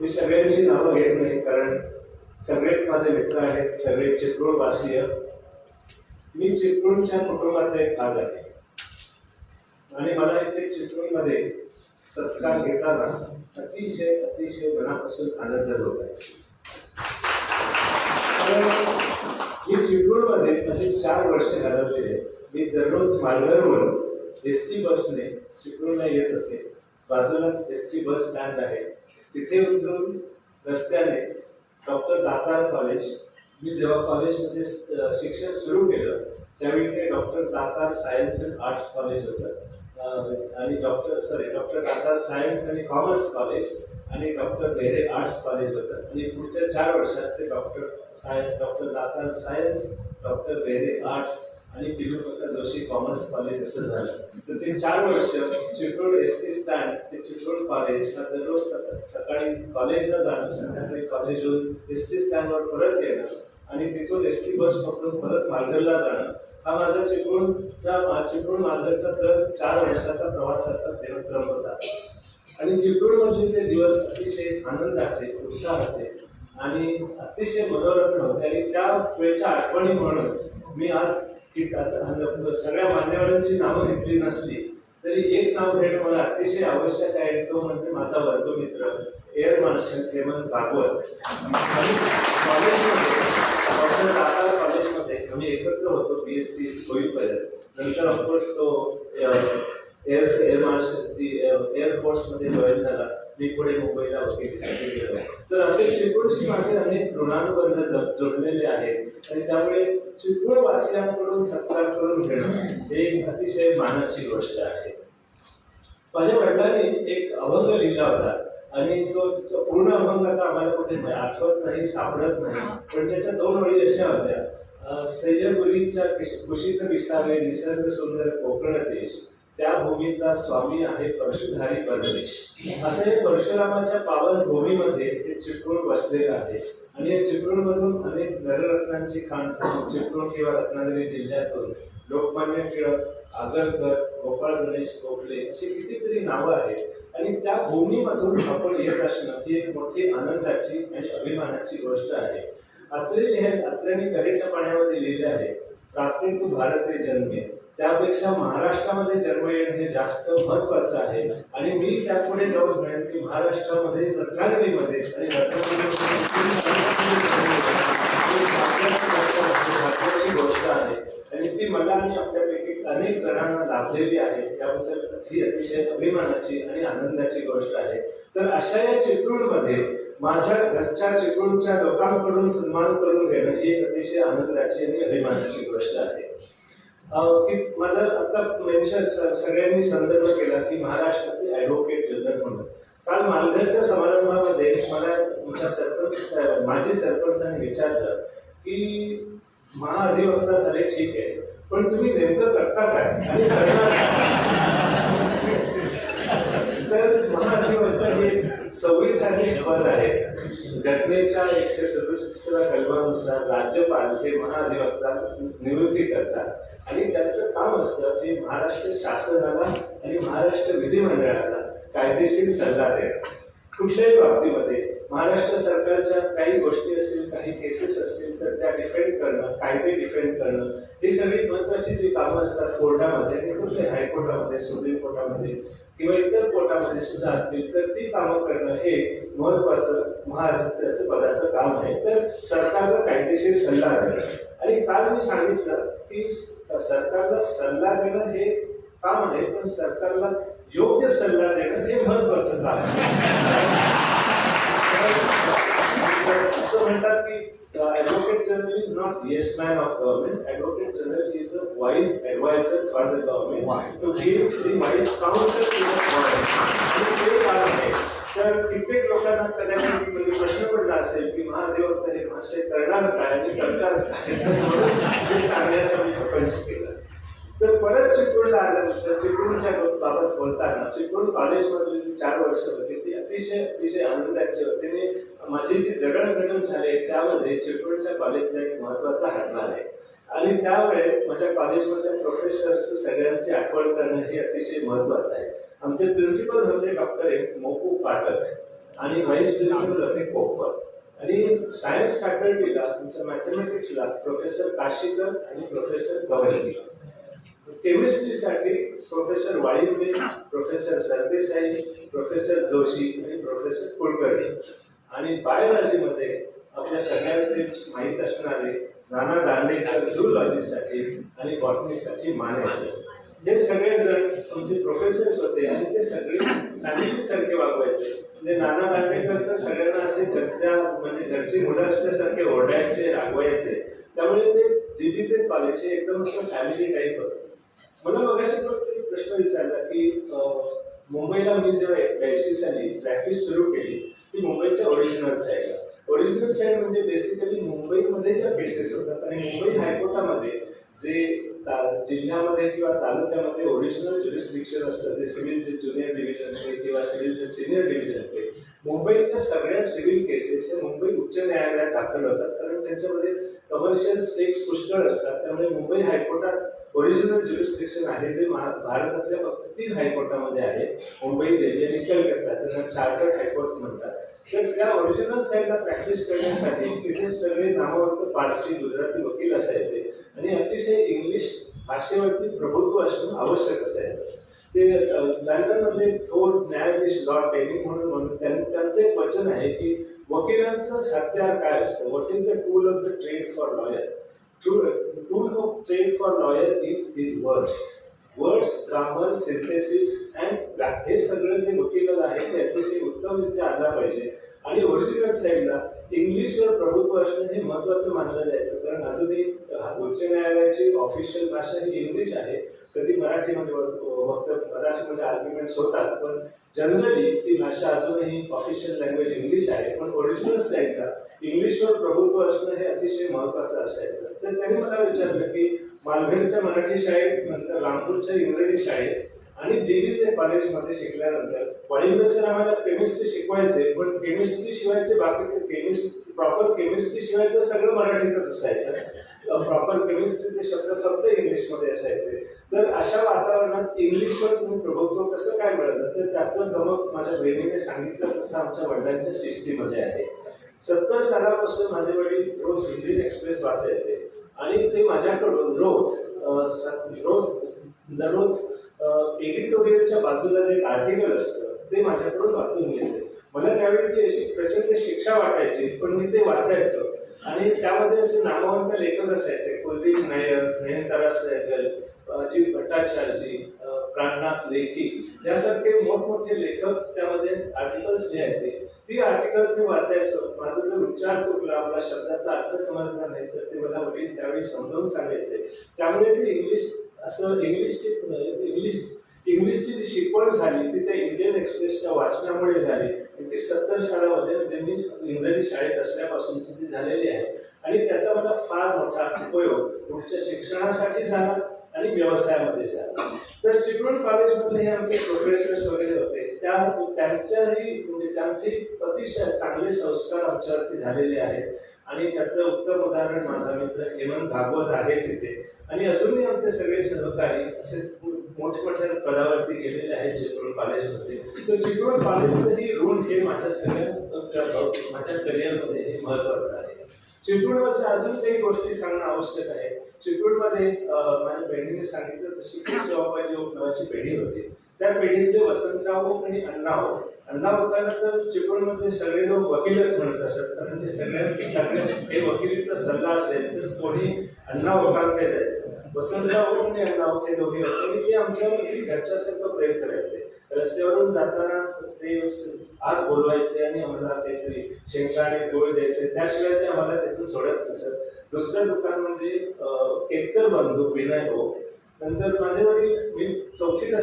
मी सगळ्यांची नावं घेत नाही कारण सगळेच माझे मित्र आहेत सगळे चिपळूणवासीय मी चिपळूणच्या कुटुंबाचा एक भाग आहे. आणि मला इथे चिपळूणमध्ये सत्कार घेताना अतिशय अतिशय मनापासून आनंद होत आहे. मी चिपळूणमध्ये माझे चार वर्ष घालवलेले आहेत. मी दररोज मालघरवरून एस टी बसने चिपळूणला येत असे. बाजूलाच एस टी बस स्टँड आहे. तिथे उतरून रस्त्याने डॉक्टर दातार कॉलेज मी जेव्हा कॉलेजमध्ये शिक्षण सुरू केलं त्यावेळी ते doctor Datar science and arts college होतं. आणि doctor sorry doctor Datar science आणि कॉमर्स कॉलेज आणि डॉक्टर बेरे आर्ट्स कॉलेज होतं. आणि पुढच्या चार वर्षात ते doctor science doctor Datar science doctor Bere arts आणि पिलुपका जोशी कॉमर्स कॉलेज असं झालं. तर ते चार वर्ष चिपळूण एस टी स्टँड ते चिपळूण कॉलेज हा दररोज सकाळी कॉलेजला जाणं संध्याकाळी कॉलेजहून एस टी स्टँडवर परत येणं आणि तिथून एस टी बस पकडून परत मालघरला जाणं. हा माझा चिपळूणचा चिपळूण मालघरचा तर चार वर्षाचा प्रवासाचा देवक्रम होता. आणि चिपळूणमधले ते दिवस अतिशय आनंदाचे उत्साहाचे आणि अतिशय मनोरंजन होते आणि त्या वेळच्या आठवणी म्हणून मी आज की आता सगळ्या मान्यवरांची नावं घेतली नसली तरी एक नाव घेणं मला अतिशय आवश्यक आहे तो म्हणजे माझा वर्गमित्र एअर मार्शल हेमंत भागवत. आणि कॉलेजमध्ये डॉक्टर दातार कॉलेजमध्ये आम्ही एकत्र होतो बी एस सी होईपर्यंत. नंतर ऑफकोर्स तो एअर एअर मार्शल ती एअरफोर्समध्ये जॉईन झाला. मी पुढे मुंबईला वकिलीसाठी गेलो. तर असे चिपळूणशी माझे अनेक ऋणानुबंध ज- जोडलेले आहेत आणि त्यामुळे चिपळूण वासियांकडून सत्कार करून घेणं हे एक अतिशय मानाची गोष्ट आहे. माझ्या वडिलांनी एक अभंग लिहिला होता आणि तो तो पूर्ण अभंग आता आम्हाला कुठे आठवत नाही सापडत नाही पण त्याच्या दोन वळी अशा होत्या. किश- कुशीत विसावे निसर्ग सुंदर कोकण देश. त्या भूमीचा स्वामी आहे परशुधारी परमेश. असं हे परशुरामाच्या पावन भूमीमध्ये हे चिपळूण बसलेलं आहे. आणि या चिपळूणमधून अनेक नररत्नांची खाण चिपळूण किंवा रत्नागिरी जिल्ह्यातून लोकमान्य टिळक आगरकर गोपाळ गणेश गोखले अशी कितीतरी नावं आहेत. आणि त्या भूमीमधून आपण येत असणं ही एक मोठी आनंदाची आणि अभिमानाची गोष्ट आहे. अत्रे लिहित अत्र्यांनी कलेच्या पाण्यामध्ये लिहिले आहे प्राप्ते तू भारते जन्मे. त्यापेक्षा महाराष्ट्रामध्ये जन्म येणं हे जास्त महत्वाचं आहे. आणि मी त्यापुढे जाऊन म्हणेन की महाराष्ट्रामध्ये रत्नागिरीमध्ये आणि रत्नागिरीमध्ये गोष्ट आहे. आणि ती मला आणि आपल्यापैकी अनेक जणांना लाभलेली आहे. त्याबद्दल ही अतिशय अभिमानाची आणि आनंदाची गोष्ट आहे. तर अशा या चिपळूणमध्ये माझ्या घरच्या चिपळूणच्या लोकांकडून सन्मान करून घेणं ही एक अतिशय आनंदाची आणि अभिमानाची गोष्ट आहे. की माझं आता मेन्शन सगळ्यांनी संदर्भ केला की महाराष्ट्राचे ॲडव्होकेट जनरल म्हणून. काल मालघरच्या समारंभामध्ये मला तुमच्या सरपंच माझे माजी सरपंचांनी विचारलं की महाअधिवक्ता झाले ठीक आहे पण तुम्ही नेमकं करता काय? आणि तर महाअधिवक्ता हे संविधानिक पद आहे घटनेच्या एकशे सदुसष्टव्या कलमानुसार राज्यपाल हे महाधिवक्ता निवृत्ती करतात. आणि त्यांचं काम असतं हे महाराष्ट्र शासनाला आणि महाराष्ट्र विधिमंडळाला कायदेशीर सल्ला देणं. कुठल्याही बाबतीमध्ये महाराष्ट्र सरकारच्या काही गोष्टी असतील काही केसेस असतील तर त्या डिफेंड करणं कायदे डिफेंड करणं. ही सगळी महत्वाची जी कामं असतात कोर्टामध्ये आणि कुठले हायकोर्टामध्ये सुप्रीम कोर्टामध्ये किंवा इतर कोर्टामध्ये सुद्धा असतील तर ती कामं करणं हे महत्वाचं महाराष्ट्राचं पदाचं काम आहे. तर सरकारला कायदेशीर सल्ला देणं. आणि काल मी सांगितलं की सरकारला सल्ला देणं हे काम आहे पण सरकारला योग्य सल्ला देणं हे महत्वाचं काम आहे. म्हणतात की advocate general is not yes man of government advocate general is a wise adviser for the government to give the wise counsel to the government ते काम आहे तर कित्येक लोकांना कदाचित म्हणजे प्रश्न पडला असेल की महादेवता हे भाषे करणार काय आणि करतात काय हे सांगण्याचा मी प्रपंच केला. तर परत चिपळूणला आल्यानंतर चिपळूणच्या बाबत बोलताना चिपळूण कॉलेजमधली जी चार वर्ष होती ती अतिशय अतिशय आनंदाची होते. आणि माझी जी जडणघडण झाली त्यामध्ये चिपळूणच्या कॉलेजचा एक महत्त्वाचा हातभार आहे. आणि त्यावेळेस माझ्या कॉलेजमध्ये प्रोफेसर्स सगळ्यांची आठवण करणं हे अतिशय महत्वाचं आहे. आमचे प्रिन्सिपल होते डॉक्टर एक मोकू पाटक आणि व्हाईस प्रिन्सिपल होते कोप्पर आणि सायन्स फॅकल्टीला तुमच्या मॅथमॅटिक्सला प्रोफेसर काशीकर आणि professor Gawali केमिस्ट्रीसाठी professor Walimbe professor Sardesai professor Joshi आणि प्रोफेसर कुलकर्णी. आणि बायोलॉजीमध्ये आपल्या सगळ्यांचे माहीत असणारे नाना दांडेकर झूलॉजीसाठी आणि बॉटनीसाठी माने हे सगळे जण आमचे प्रोफेसर्स होते आणि ते सगळे फॅमिलीसारखे वागवायचे. म्हणजे नाना दांडेकर तर सगळ्यांना असे घरच्या म्हणजे घरची मुलं असल्यासारखे ओरडायचे रागवायचे. त्यामुळे ते दिल्लीचे कॉलेजचे एकदम असं फॅमिली टाईप होतं. मला मगाशी प्रश्न विचारला की मुंबईला मी जेव्हा ब्याऐंशी साली प्रॅक्टिस सुरू केली ती मुंबईच्या ओरिजिनल साईडला ओरिजिनल साईड म्हणजे बेसिकली मुंबईमध्ये ज्या केसेस होतात आणि मुंबई हायकोर्टामध्ये जे ता- जिल्ह्यामध्ये किंवा तालुक्यामध्ये ओरिजिनल जुरिस्डिक्शन असतं जे सिव्हिलचे ज्युनियर डिव्हिजनचे किंवा सिव्हिलचे सिनियर डिव्हिजनचे मुंबईच्या सगळ्या सिव्हिल केसेस हे मुंबई उच्च न्यायालयात दाखल होतात. कारण त्यांच्यामध्ये कमर्शियल स्टेक्स पुष्कळ असतात. त्यामुळे मुंबई हायकोर्टात ओरिजिनल ज्युरिस्डिक्शन आहे जे महा भारतातल्या फक्त तीन हायकोर्टामध्ये आहे. मुंबई दिल्ली आणि कलकत्ता. त्यांना चार्टर्ड हायकोर्ट म्हणतात. तर त्या ओरिजिनल साईडला प्रॅक्टिस करण्यासाठी तिथे सगळे नामवंत पारसी गुजराती वकील असायचे. आणि अतिशय इंग्लिश भाषेवरती प्रभुत्व असणं आवश्यक असायचं. ते अ, लंडनमध्ये थोर न्यायाधीश लॉर्ड डेनिंग म्हणून म्हणून त्यांचं एक वचन आहे की वकिलांचं हत्यार काय असतं? What is the tool of the trade for lawyer tool of trade for lawyer is is words words grammar synthesis and हे सगळं जे वकील आहे ते अतिशय उत्तमरित्या आला पाहिजे. आणि ओरिजिनल साईडला इंग्लिशवर प्रभुत्व असणं हे महत्त्वाचं मानलं जायचं. कारण अजूनही उच्च न्यायालयाची ऑफिशियल भाषा ही इंग्लिश आहे. कधी मराठीमध्ये फक्त मराठीमध्ये आर्ग्युमेंट्स होतात पण जनरली ती भाषा अजूनही ऑफिशियल लँग्वेज इंग्लिश आहे पण ओरिजिनल साईडला इंग्लिशवर प्रभुत्व असणं हे अतिशय महत्त्वाचं असायचं. तर त्यांनी मला विचारलं की मालघरच्या मराठी शाळेत नंतर रामपूरच्या इंग्रजी शाळेत आणि दिल्लीच्या कॉलेजमध्ये शिकल्यानंतर वाळिंब सर आम्हाला केमिस्ट्री शिकवायचे पण केमिस्ट्री शिवायचे बाकीचे केमिस्ट्री प्रॉपर केमिस्ट्री शिवायचं सगळं मराठीतच असायचं. प्रॉपर केमिस्ट्रीचे शब्द फक्त इंग्लिशमध्ये असायचे. तर अशा वातावरणात इंग्लिशवर तुम्ही प्रभुत्व कसं काय मिळालं तर त्याचं गमक माझ्या बहिणीने सांगितलं तसं आमच्या वडिलांच्या शिस्तीमध्ये आहे. सत्तर सालापासून माझे वडील रोज हिंदी एक्सप्रेस वाचायचे. आणि ते माझ्याकडून रोज रोज दररोज एडिटोरियलच्या बाजूला जे आर्टिकल असतं ते माझ्याकडून वाचून घ्यायचे. मला त्यावेळी ती अशी प्रचंड शिक्षा वाटायची पण मी ते वाचायचं. आणि त्यामध्ये असे नामवंत लेखक असायचे कुलदीप नायर नयनतारा सहगल अजित भट्टाचार्यजी प्राणनाथ लेखी यासारखे मोठमोठे लेखक त्यामध्ये आर्टिकल्स लिहायचे. ती आर्टिकल्स मी वाचायचो. माझा जर उच्चार चुकला मला शब्दाचा अर्थ समजला नाही तर ते मला वडील त्यावेळी समजावून सांगायचे. त्यामुळे ते इंग्लिश असं इंग्लिशची इंग्लिश इंग्लिशची जी शिकवण झाली ती त्या इंडियन एक्सप्रेसच्या वाचनामुळे झाली. आणि ती सत्तर सालामध्ये म्हणजे मी इंग्रजी शाळेत असल्यापासूनची ती झालेली आहे. आणि त्याचा मला फार मोठा उपयोग पुढच्या शिक्षणासाठी झाला. आणि व्यवसायामध्ये झाला. तर चिपळूण कॉलेजमधले हे आमचे प्रोफेसर्स वगैरे होते. त्या त्यांच्याही म्हणजे त्यांचे अतिशय चांगले संस्कार आमच्यावरती झालेले आहेत. आणि त्याचं उत्तम उदाहरण माझा मित्र हेमंत भागवत आहेच इथे. आणि अजूनही आमचे सगळे सहकारी असे मोठमोठ्या पदावरती गेलेले आहेत चिपळूण कॉलेजमध्ये. तर चिपळूण कॉलेजचंही ऋण हे माझ्या सगळ्या माझ्या करिअरमध्ये हे महत्त्वाचं आहे. चिपळूणमध्ये अजून काही गोष्टी सांगणं आवश्यक आहे. चिपळूणमध्ये माझ्या बहिणीने सांगितलं तशी की शिवाबाजी नावाची पिढी होती. त्या पिढीतले वसंतराव आणि अण्णा बघायला तर चिपळूणमध्ये सगळे लोक वकीलच म्हणत असत कारण ते सगळ्या हे वकिलीचा सल्ला असेल तर कोणी अण्णा ओळखांकडे जायचं वसंतराव आणि अण्णाभाऊ हे दोघे होते. आणि ते आमच्यावरती घरच्यासारखं प्रेम करायचे. रस्त्यावरून जाताना ते आत बोलवायचे आणि आम्हाला काहीतरी शेंगदाणे गोळ द्यायचे. त्याशिवाय ते आम्हाला तिथून सोडत नसत. दुसरं दुकान म्हणजे केतकर बंधू विनय हो नंतर माझे वडील मी चौथीत